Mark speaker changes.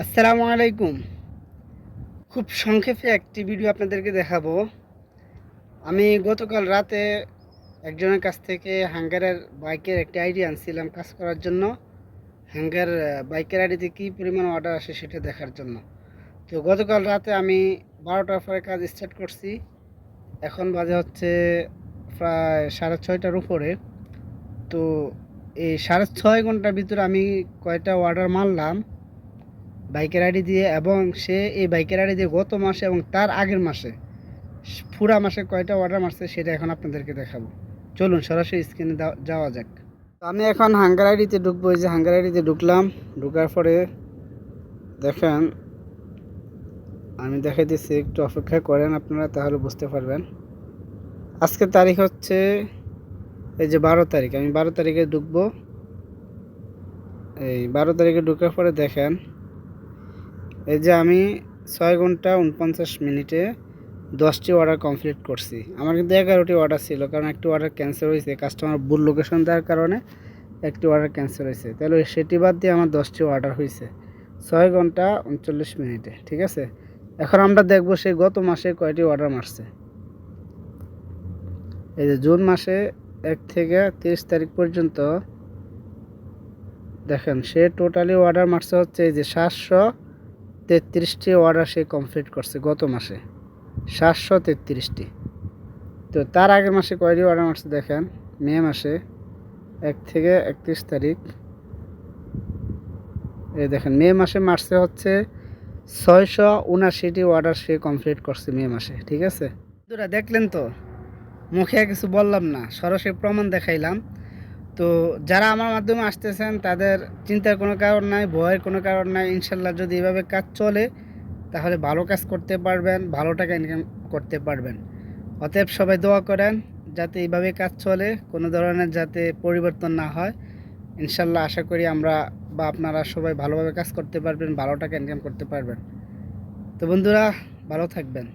Speaker 1: আসসালামু আলাইকুম। খুব সংক্ষেপে একটি ভিডিও আপনাদেরকে দেখাবো। আমি গতকাল রাতে একজনের কাছ থেকে হ্যাঙ্গারের বাইকের একটি আইডি আনছিলাম কাজ করার জন্য। হ্যাঙ্গার বাইকের আইডিতে কী পরিমাণ অর্ডার আসে সেটা দেখার জন্য। তো গতকাল রাতে আমি বারোটার পরে কাজ স্টার্ট করছি। এখন বাজে হচ্ছে প্রায় সাড়ে ছয়টার উপরে। তো এই সাড়ে ছয় ঘণ্টার ভিতরে আমি কয়টা অর্ডার মারলাম বাইকের আইডি দিয়ে এবং সে এই বাইকের আইডি দিয়ে গত মাসে এবং তার আগের মাসে পুরা মাসে কয়টা অর্ডার মারছে সেটা এখন আপনাদেরকে দেখাবো। চলুন সরাসরি স্ক্রিনে যাওয়া যাক। তো আমি এখন হাঙ্গার আইডিতে ঢুকবো, এই যে হাঙ্গার আইডিতে ঢুকলাম। ঢুকার পরে দেখেন, আমি দেখে দিচ্ছি একটু অপেক্ষা করেন আপনারা, তাহলে বুঝতে পারবেন। আজকের তারিখ হচ্ছে, এই যে বারো তারিখ, আমি বারো তারিখে ঢুকবো। এই বারো তারিখে ঢুকার পরে দেখেন এই যে আমি ছয় ঘণ্টা উনপঞ্চাশ মিনিটে দশটি অর্ডার কমপ্লিট করছি। আমার কিন্তু এগারোটি অর্ডার ছিল, কারণ একটি অর্ডার ক্যান্সেল হয়েছে কাস্টমার ভুল লোকেশন দেওয়ার কারণে একটি অর্ডার ক্যান্সেল হয়েছে। তাহলে সেটি বাদ দিয়ে আমার দশটি অর্ডার হয়েছে, ছয় ঘণ্টা উনচল্লিশ মিনিটে, ঠিক আছে? এখন আমরা দেখব সে গত মাসে কয়টি অর্ডার মারছে। এই যে জুন মাসে এক থেকে তিরিশ তারিখ পর্যন্ত, দেখেন সে টোটালি অর্ডার মারছে হচ্ছে এই যে সাতশো তেত্রিশটি অর্ডার সে কমপ্লিট করছে গত মাসে। সাতশো তেত্রিশটি। তো তার আগের মাসে কয়টি অর্ডার মারছে দেখেন? মে মাসে এক থেকে একত্রিশ তারিখ। এই দেখেন, মে মাসে মারছে হচ্ছে ছয়শো উনাশিটি অর্ডার সে কমপ্লিট করছে মে মাসে, ঠিক আছে? দেখলেন তো? মুখে কিছু বললাম না, সরাসরি প্রমাণ দেখাইলাম। তো যারা আমার মাধ্যমে আসতেছেন, তাদের চিন্তার কোনো কারণ নাই, ভয়ের কোনো কারণ নাই। ইনশাল্লাহ যদি এভাবে কাজ চলে, তাহলে ভালো কাজ করতে পারবেন, ভালো টাকা ইনকাম করতে পারবেন। অতএব সবাই দোয়া করেন, যাতে এইভাবে কাজ চলে, কোনো ধরনের যাতে পরিবর্তন না হয়। ইনশাল্লাহ আশা করি আমরা বা আপনারা সবাই ভালোভাবে কাজ করতে পারবেন, ভালো টাকা ইনকাম করতে পারবেন। তো বন্ধুরা, ভালো থাকবেন।